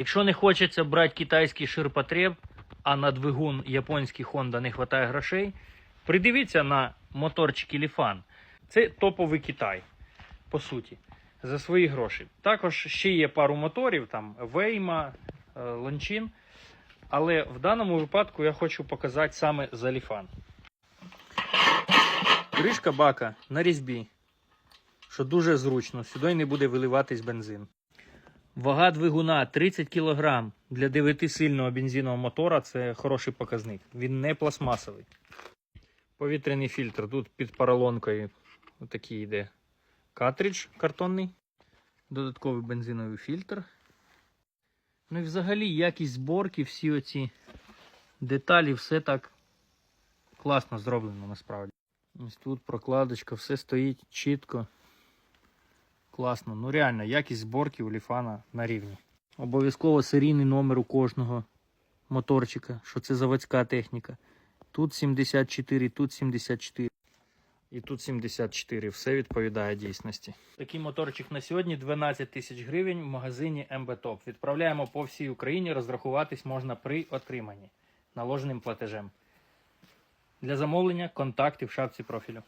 Якщо не хочеться брати китайський ширпотреб, а на двигун японський Honda не вистачає грошей, придивіться на моторчики Ліфан. Це топовий Китай, по суті, за свої гроші. Також ще є пару моторів, там Вейма, Лончин. Але в даному випадку я хочу показати саме за Ліфан. Кришка бака на різьбі, що дуже зручно, сюди не буде виливатись бензин. Вага двигуна 30 кг для 9-сильного бензинового мотора це хороший показник. Він не пластмасовий. Повітряний фільтр. Тут під поролонкою отакий йде картридж картонний. Додатковий бензиновий фільтр. Ну і взагалі якість зборки, всі оці деталі, все так класно зроблено насправді. Ось тут прокладочка, все стоїть чітко. Класно. Ну реально, якість зборки у Ліфана на рівні. Обов'язково серійний номер у кожного моторчика, що це заводська техніка. Тут 74, тут 74. І тут 74. Все відповідає дійсності. Такий моторчик на сьогодні 12 тисяч гривень в магазині МБ Top. Відправляємо по всій Україні. Розрахуватись можна при отриманні наложеним платежем. Для замовлення контакти в шапці профілю.